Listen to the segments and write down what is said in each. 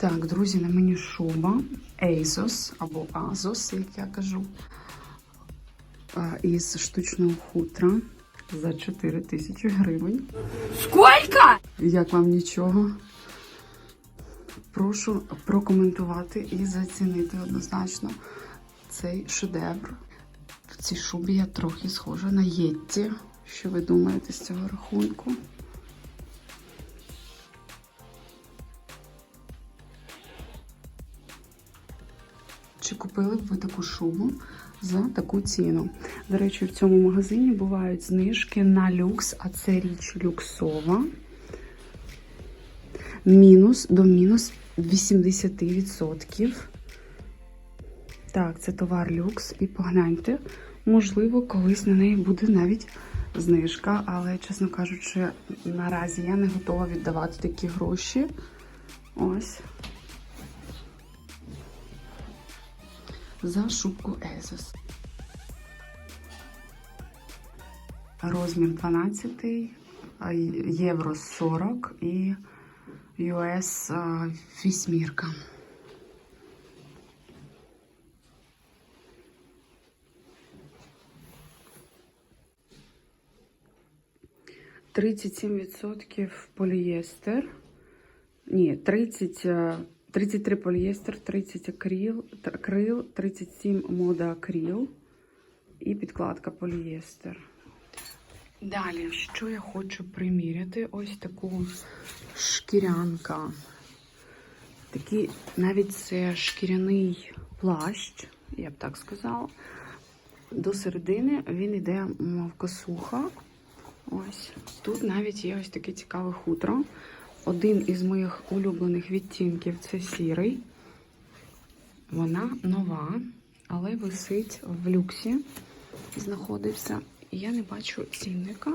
Так, друзі, на мені шуба ASOS або Azos, як я кажу, із штучного хутра за 4 тисячі гривень. Сколько? Як вам нічого? Прошу прокоментувати і зацінити однозначно цей шедевр. В цій шубі я трохи схожа на Єтті. Що ви думаєте з цього рахунку? Чи купили б ви таку шубу за таку ціну? До речі, в цьому магазині бувають знижки на люкс, а це річ люксова. Мінус до мінус 80%. Так, це товар люкс. І погляньте, можливо, колись на неї буде навіть знижка, але, чесно кажучи, наразі я не готова віддавати такі гроші. Ось. За шубку Езос. Розмір 12, євро 40 і US вісьмірка. Тридцять сім відсотків полієстер. Ні, 30, е, 33 полієстер, 30 акрил, акрил, 37 мода акрил і підкладка полієстер. Далі, що я хочу приміряти? Ось таку шкірянка. Такий, навіть це шкіряний плащ, я б так сказала. До середини він йде мов косуха. Ось тут навіть є ось таке цікаве хутро. Один із моїх улюблених відтінків це сірий. Вона нова, але висить в люксі. Знаходився. Я не бачу цінника.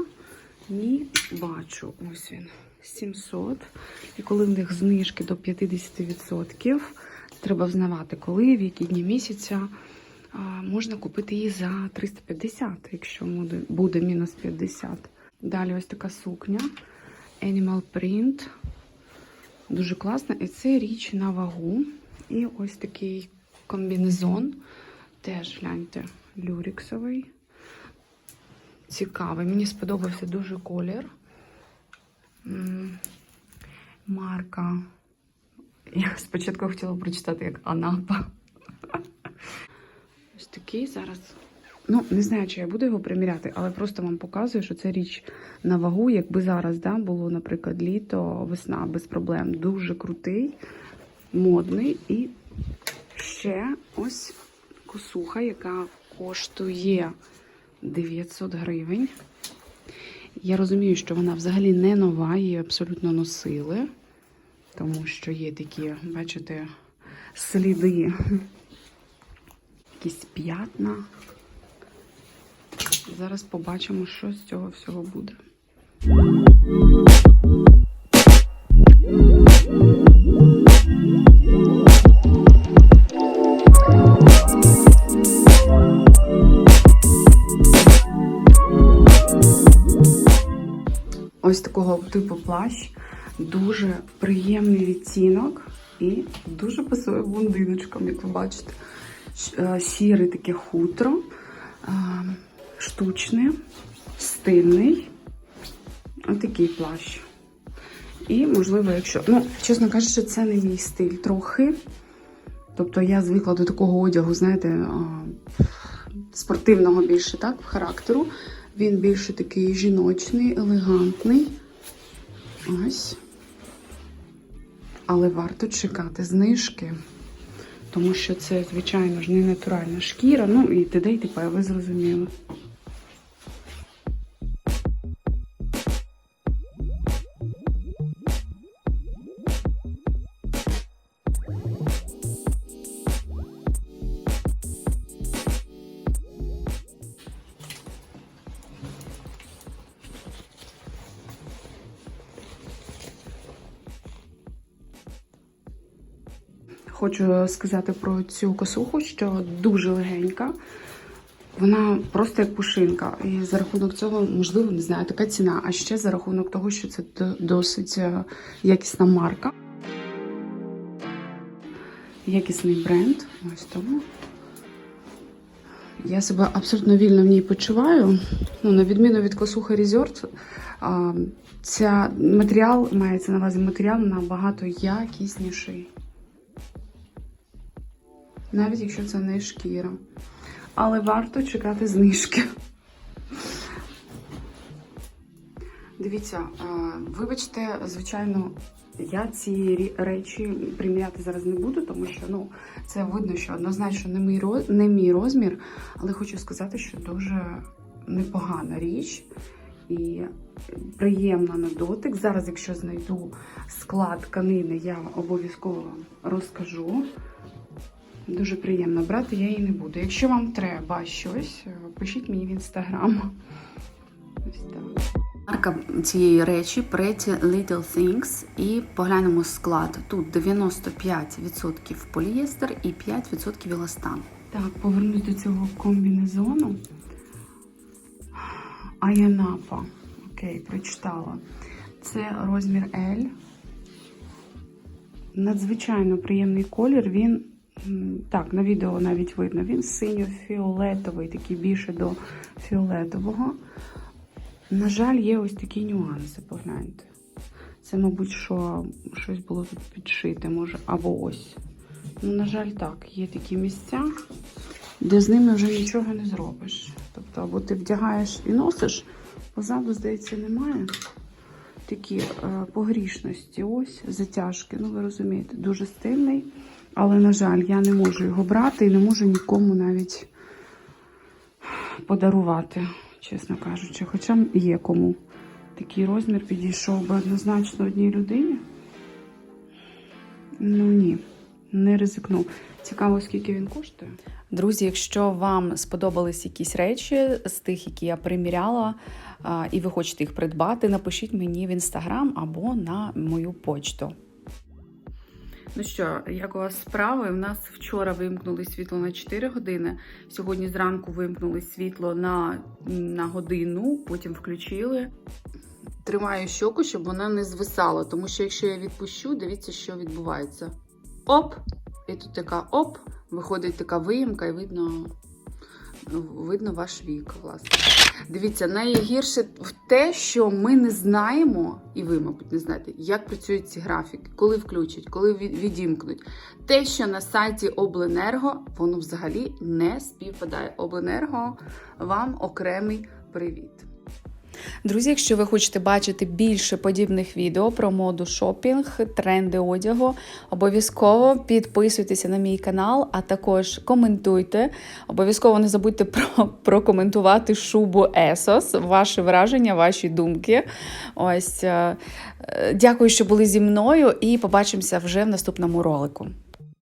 Ні, бачу. Ось він. 700. І коли в них знижки до 50%, треба взнавати, коли, в які дні місяця. Можна купити її за 350, якщо буде, мінус 50. Далі ось така сукня. Animal Print. Дуже класна. І це річ на вагу. І ось такий комбінезон. Теж гляньте, люріксовий. Цікавий. Мені сподобався дуже колір. Марка. Я спочатку хотіла прочитати як Анапа. Ось такий зараз. Ну, не знаю, чи я буду його приміряти, але просто вам показую, що це річ на вагу. Якби зараз да, було, наприклад, літо, весна без проблем. Дуже крутий, модний. І ще ось косуха, яка коштує 900 гривень. Я розумію, що вона взагалі не нова, її абсолютно носили, тому що є такі, бачите, сліди, якісь п'ятна. Зараз побачимо, що з цього всього буде. Ось такого типу плащ. Дуже приємний відтінок і дуже пасує блондиночкам, як ви бачите. Е, Сіре таке хутро, е, штучне, стильний. Отакий плащ. І, можливо, якщо. Ну, чесно кажучи, це не мій стиль трохи. Тобто я звикла до такого одягу, знаєте, спортивного більше, так, характеру. Він більше такий жіночний, елегантний. Ось. Але варто чекати знижки, тому що це, звичайно ж, не натуральна шкіра. Ну і т.д. і т.п. ви зрозуміли. Хочу сказати про цю косуху, що дуже легенька. Вона просто як пушинка. І за рахунок цього, можливо, не знаю, така ціна. А ще за рахунок того, що це досить е, якісна марка. якісний бренд. Ось тому. Я себе абсолютно вільно в ній почуваю. Ну, на відміну від Косуха Resort, ця матеріал мається на увазі матеріал набагато якісніший. Навіть якщо це не шкіра. Але варто чекати знижки. Дивіться, е, вибачте, звичайно, я ці речі приміряти зараз не буду, тому що ну, це видно, що однозначно не мій, роз- не мій розмір, але хочу сказати, що дуже непогана річ і приємна на дотик. Зараз, якщо знайду склад тканини, я обов'язково вам розкажу. Дуже приємно брати, я її не буду. Якщо вам треба щось, е, пишіть мені в інстаграм. Ось так. Марка цієї речі Pretty Little Things і поглянемо склад. Тут 95% полієстер і 5% еластан. Так, повернусь до цього комбінезону. Аянапа. Окей, прочитала. Це розмір L. Надзвичайно приємний колір. Він так, на відео навіть видно. Він синьо-фіолетовий, такий більше до фіолетового. На жаль, є ось такі нюанси, погляньте. Це, мабуть, що щось було тут підшите, може, або ось. Ну, на жаль, так, є такі місця, де з ними вже нічого не зробиш. Тобто, або ти вдягаєш і носиш, позаду, здається, немає. Такі е, погрішності, ось затяжки. Ну, ви розумієте, дуже стильний. Але, на жаль, я не можу його брати і не можу нікому навіть подарувати, чесно кажучи. Хоча є кому такий розмір підійшов би однозначно одній людині. Ну ні, не ризикну. Цікаво, скільки він коштує. Друзі, якщо вам сподобались якісь речі з тих, які я приміряла, і ви хочете їх придбати, напишіть мені в інстаграм або на мою почту. Ну що, як у вас справи? У нас вчора вимкнули світло на 4 години. Сьогодні зранку вимкнули світло на, на годину, потім включили. Тримаю щоку, щоб вона не звисала, тому що якщо я відпущу, дивіться, що відбувається. Оп! І тут така оп, виходить така виїмка, і видно, видно ваш вік, власне. Дивіться, найгірше в те, що ми не знаємо, і ви, мабуть, не знаєте, як працюють ці графіки, коли включать, коли відімкнуть. Те, що на сайті Обленерго, воно взагалі не співпадає. Обленерго, вам окремий привіт. Друзі, якщо ви хочете бачити більше подібних відео про моду шопінг, тренди одягу, обов'язково підписуйтеся на мій канал, а також коментуйте. Обов'язково не забудьте про, прокоментувати шубу Esos, ваші враження, ваші думки. Ось е, е, дякую, що були зі мною, і побачимося вже в наступному ролику.